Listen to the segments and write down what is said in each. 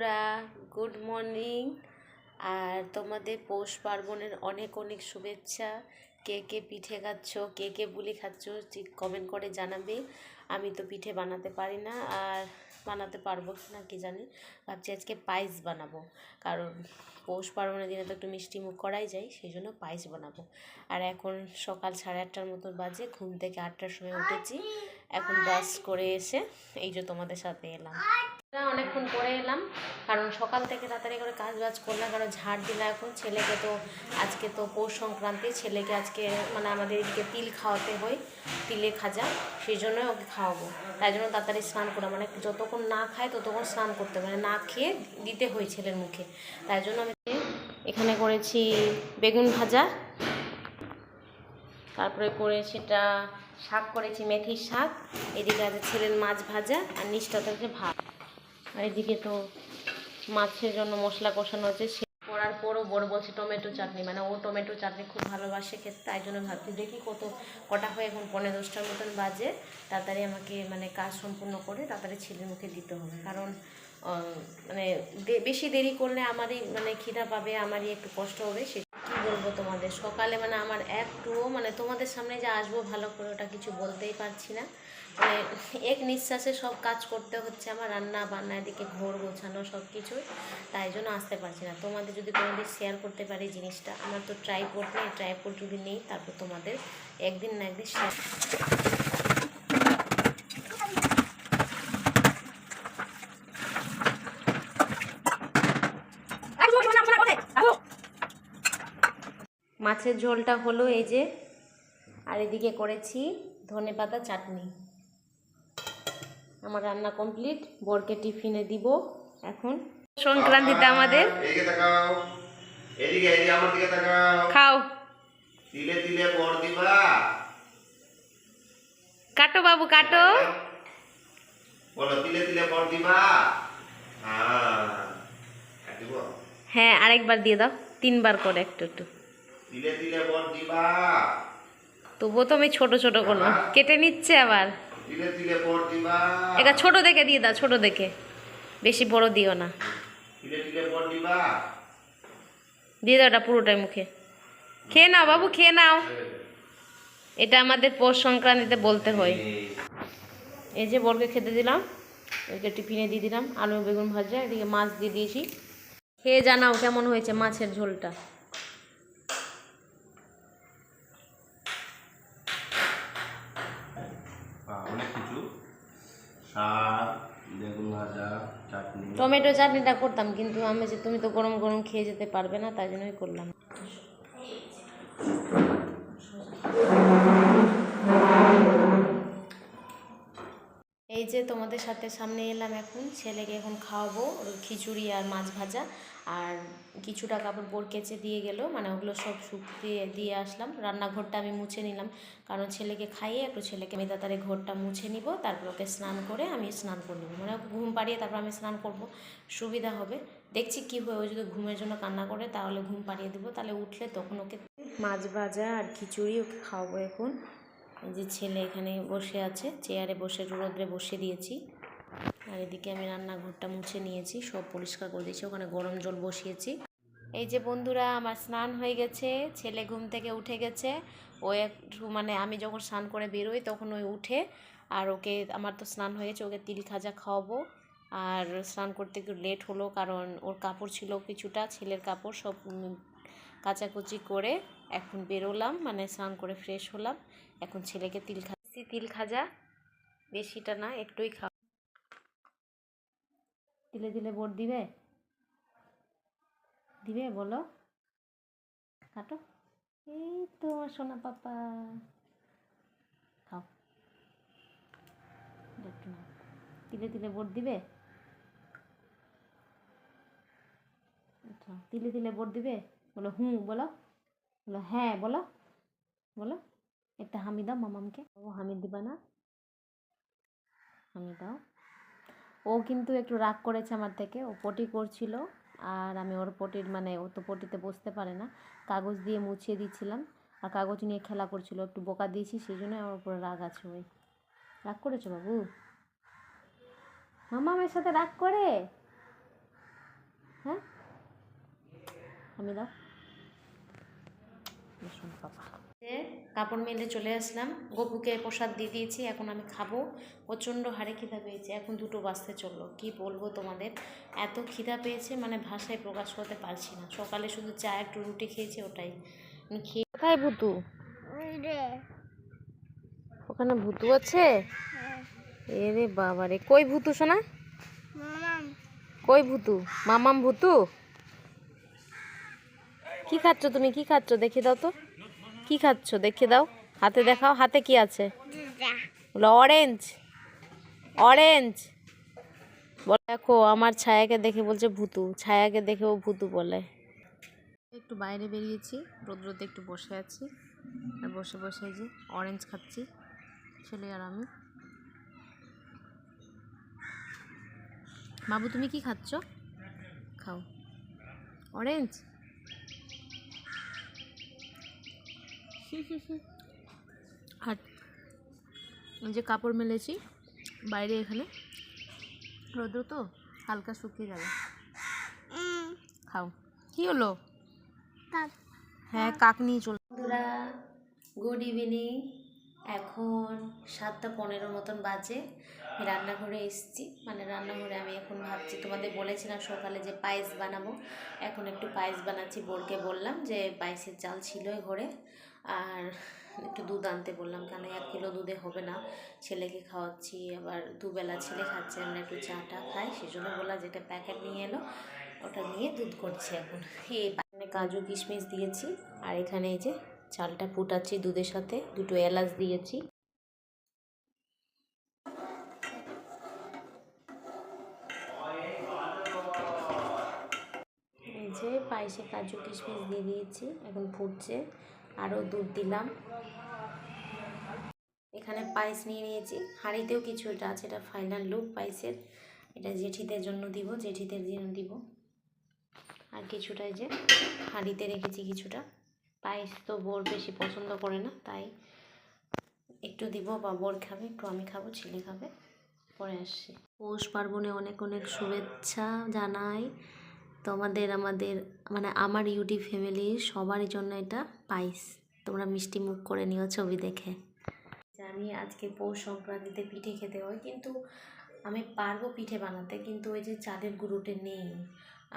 বন্ধুরা good morning আর তোমাদের পৌষ পার্বণের অনেক অনেক শুভেচ্ছা। কে কে পিঠে খাচ্ছ, কে কে বুলি খাচ্ছ কমেন্ট করে জানাবে। আমি তো পিঠে বানাতে পারি না, আর বানাতে পারব কি না কি জানি। ভাবছি আজকে পায়েস বানাবো, কারণ পৌষ পার্বণের দিনে তো একটু মিষ্টি মুখ করাই যায়, সেই জন্য পায়েস বানাবো। আর এখন সকাল সাড়ে আটটার মতো বাজে, ঘুম থেকে আটটার সময় উঠেছি। এখন ব্রাশ করে এসে এই যে তোমাদের সাথে এলাম। অনেকক্ষণ করে এলাম, কারণ সকাল থেকে তাড়াতাড়ি করে কাজ বাজ করলাম, কারণ ঝাড় দিলাম এখন ছেলেকে তো আজকে তো পৌষ সংক্রান্তি, ছেলেকে আজকে মানে আমাদের এদিকে তিল খাওয়াতে হয়, তিলে খাজা, সেই জন্য ওকে খাওয়াবো তাই জন্য তাড়াতাড়ি স্নান করা মানে যতক্ষণ না খায় ততক্ষণ স্নান করতে। মানে না খেয়ে দিতে হয় ছেলের মুখে তাই জন্য আমি এখানে করেছি বেগুন ভাজা, তারপরে করেছি এটা শাক করেছি, মেথির শাক, এদিকে আছে ছেলের মাছ ভাজা আর হচ্ছে ভাত আর এদিকে তো মাছের জন্য মশলা কষানো হচ্ছে, সে করার পরও বড় বলছে টমেটো চাটনি। মানে ও টমেটো চাটনি খুব ভালোবাসে খেতে, তাই জন্য ভাবছি দেখি কত, কটা হয় এখন পনেরো দশটার মতন বাজে। তাড়াতাড়ি আমাকে মানে কাজ সম্পূর্ণ করে তাড়াতাড়ি ছেলের মুখে দিতে হবে। কারণ মানে বেশি দেরি করলে আমারই মানে খিদা পাবে, আমারই একটু কষ্ট হবে, সে বলব তোমাদের। সকালে মানে আমার একটুও মানে তোমাদের সামনে যে আসব ভালো করে ওটা কিছু বলতেই পারছি না। মানে এক নিঃশ্বাসে সব কাজ করতে হচ্ছে আমার, রান্না বান্না, এদিকে ঘর গোছানো সব কিছু তাই জন্য আসতে পারছি না। তোমাদের যদি কোনোদিন শেয়ার করতে পারি জিনিসটা, আমার তো ট্রাইপোর্ট নেই ট্রাইপোর্ট যদি নেই, তারপর তোমাদের একদিন না একদিন শেয়ার মাছের ঝোলটা হলো এই যে আর এদিকে করেছি ধনে পাতা চাটনি। আমার রান্না কমপ্লিট বরকে টিফিনে দিব এখন। সংক্রান্তিতে আমাদের খাও। তিলে তিলে পর দিবা। কাটো বাবু কাটো। বলো তিলে তিলে পর দিবা। হ্যাঁ হ্যাঁ আরেকবার দিয়ে দাও তিনবার করে একটু একটু। তিলে তিলে পর দিবা। তবুও তো আমি ছোট ছোট করলাম কেটে নিচ্ছে আবার। তিলে তিলে পর দিবা। এটা ছোট দেখে দিয়ে দাও ছোট দেখে। বেশি বড় দিও না। তিলে তিলে পর দিবা। দিয়ে দাও ওটা পুরোটাই মুখে। খেয়ে নাও বাবু খেয়ে নাও। এটা আমাদের পৌষ সংক্রান্তিতে বলতে হয়। এই যে বরকে খেতে দিলাম ওইকে টিফিনে দিয়ে দিলাম আলু বেগুন ভাজা এদিকে মাছ দিয়ে দিয়েছি। খেয়ে জানাও কেমন হয়েছে মাছের ঝোলটা অনেক কিছু টমেটো চাটনিটা করতাম, কিন্তু আমি যে তুমি তো গরম গরম খেয়ে যেতে পারবে না, তাই জন্যই করলাম। যে তোমাদের সাথে সামনে এলাম এখন, ছেলেকে এখন খাওয়াবো খিচুড়ি আর মাছ ভাজা। আর কিছুটা কাপড় বোর কেচে দিয়ে গেল মানে ওগুলো সব শুকিয়ে দিয়ে আসলাম। রান্নাঘরটা আমি মুছে নিলাম, কারণ ছেলেকে খাইয়ে একটু ছেলেকে আমি তাড়াতাড়ি ঘরটা মুছে নিব, তারপর ওকে স্নান করে আমি স্নান করে নেব। মানে ঘুম পাড়িয়ে তারপর আমি স্নান করব, সুবিধা হবে। দেখছি কী হয় ও যদি ঘুমের জন্য কান্না করে তাহলে ঘুম পাড়িয়ে দেবো, তাহলে উঠলে তখন ওকে মাছ ভাজা আর খিচুড়ি ওকে খাওয়াবো এখন। যে ছেলে এখানে বসে আছে, চেয়ারে বসে, রোদ্রে বসে দিয়েছি। আর এদিকে আমি রান্নাঘরটা মুছে নিয়েছি, সব পরিষ্কার করে দিয়েছি, ওখানে গরম জল বসিয়েছি। এই যে বন্ধুরা, আমার স্নান হয়ে গেছে, ছেলে ঘুম থেকে উঠে গেছে। ও একটু মানে আমি যখন স্নান করে বেরোই, তখন ওই উঠে, আর ওকে, আমার তো স্নান হয়ে গেছে, ওকে তিল খাজা খাওয়াবো। আর স্নান করতে একটু লেট হলো, কারণ ওর কাপড় ছিল কিছুটা, ছেলের কাপড় সব কাচাকুচি করে এখন বেরোলাম মানে স্নান করে ফ্রেশ হলাম। এখন ছেলেকে তিল খাচ্ছি তিল খাজা, বেশিটা না, একটুই খাও দিলে দিলে ভোট দিবে? দিবে বলো। কাটো। এই তো আমার সোনা পাপা। খাও। তিলে তিলে ভোট দিবে? আচ্ছা তিলে তিলে ভোট দিবে? বলো হুম বলো বলো হ্যাঁ বলো বলো একটা হামি দাও মামামকে ও হামি দিবা না হামি দাও ও কিন্তু একটু রাগ করেছে আমার থেকে। ও পটি করছিল আর আমি ওর পটির মানে ও তো পটিতে বসতে পারে না। কাগজ দিয়ে মুছিয়ে দিচ্ছিলাম আর কাগজ নিয়ে খেলা করছিল। একটু বোকা দিয়েছি, সেই জন্য আমার উপরে রাগ আছে ওই। রাগ করেছ বাবু? মামামের সাথে রাগ করে? আমি দাও। যে কাপড় মেলে চলে আসলাম। গপুকে প্রসাদ দিয়ে দিয়েছি এখন আমি খাব। প্রচণ্ড হারে খিদা পেয়েছে এখন দুটো বাজতে চলল। কি বলব তোমাদের? এত খিদা পেয়েছে মানে ভাষায় প্রকাশ করতে পারছি না। সকালে শুধু চা একটু রুটি খেয়েছি ওটাই। খেয়ে কোথায় ভুতু? ওখানে ভুতু আছে? এরে বাবা রে কই ভুতু শোনা কই ভুতু? মামাম ভুতু? কি খাচ্ছ তুমি? কি খাচ্ছ? দেখে দাও তো। কি খাচ্ছ? দেখে দাও। হাতে দেখাও। হাতে কি আছে? অরেঞ্জ অরেঞ্জ বলে দেখো আমার ছায়াকে দেখে বলছে ভুতু। ছায়াকে দেখে ও ভুতু বলে। একটু বাইরে বেরিয়েছি। রোদ্রতে একটু বসে আছি। আর বসে বসে যে অরেঞ্জ খাচ্ছি ছেলে আর আমি। বাবু তুমি কি খাচ্ছ? খাও। অরেঞ্জ আর যে কাপড় মেলেছি বাইরে এখানে। রোদ্র তো হালকা শুকিয়ে যাবে খাও। কি হলো? হ্যাঁ কাক নিয়ে চল বন্ধুরা গুড ইভিনিং এখন সাতটা পনেরো মতন বাজে। আমি রান্নাঘরে এসেছি। মানে রান্নাঘরে আমি এখন ভাবছি তোমাদের বলেছিলাম সকালে যে পায়েস বানাবো। এখন একটু পায়েস বানাচ্ছি বোরকে বললাম যে পায়েসের চাল ছিল ঘরে। আর একটু দুধ আনতে বললাম, কেন এক কিলো দুধে হবে না? ছেলেকে খাওয়াচ্ছি, আবার দুবেলা ছেলে খাচ্ছে, আমরা একটু চাটা খাই, সেজন্য বললাম যেটা প্যাকেট নিয়ে এলো, ওটা নিয়ে দুধ করছে এখন। এই এখানে কাজু কিশমিশ দিয়েছি, আর এখানে এই যে চালটা ফুটাচ্ছি দুধের সাথে, দুটো এলাচ দিয়েছি। যে পায়েসে কাজু কিশমিশ দিয়ে দিয়েছি, এখন ফুটছে। আরও দুধ দিলাম। এখানে পায়েস নিয়ে নিয়েছি। হাঁড়িতেও কিছু এটা আছে, এটা ফাইনাল লুক পায়েসের। এটা জেঠিদের জন্য দিব, জেঠিদের জন্য দিব। আর কিছুটা যে হাঁড়িতে রেখেছি কিছুটা। পায়েস তো বোর বেশি পছন্দ করে না, তাই একটু দিব বা বোর খাবে, একটু আমি খাব, ছেলে খাবে। পরে আসছি। পৌষ পার্বণে অনেক অনেক শুভেচ্ছা জানাই। তোমাদের আমাদের মানে আমার ইউটিউব ফ্যামিলির সবারই জন্য এটা পাইস তোমরা মিষ্টি মুখ করে নিও ছবি দেখে। জানি আজকে পৌষ সংক্রান্তিতে পিঠে খেতে হয়, কিন্তু আমি পারব পিঠে বানাতে, কিন্তু ওই যে চালের গুঁড়োটা নেই।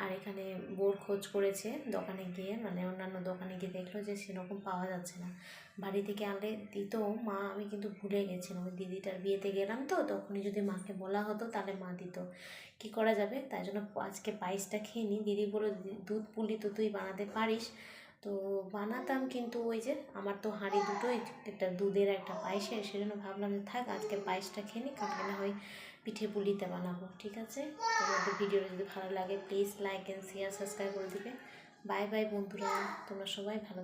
আর এখানে বোর খোঁজ করেছে দোকানে গিয়ে মানে অন্যান্য দোকানে গিয়ে দেখল যে সেরকম পাওয়া যাচ্ছে না। বাড়ি থেকে আনলে দিত, মা আমি কিন্তু ভুলে গেছিলাম। ওই দিদিটার বিয়েতে গেলাম তো তখনই যদি মাকে বলা হতো তাহলে মা দিত। কি করা যাবে? তাই জন্য আজকে পায়েসটা খেয়ে নিই দিদি বলে দুধ পুলি তো তুই বানাতে পারিস। তো বানাতাম কিন্তু ওই যে আমার তো হাঁড়ি দুটোই, একটা দুধের একটা পায়েসের। সেজন্য ভাবলাম যে থাক, আজকে পায়েসটা খেয়ে নিই কালকে না হয় পিঠে পুলিতে বানাবো, ঠিক আছে তোমাদের ভিডিওটা যদি ভালো লাগে please like and share subscribe করে দিবে বাই বাই বন্ধুরা, তোমরা সবাই ভালো।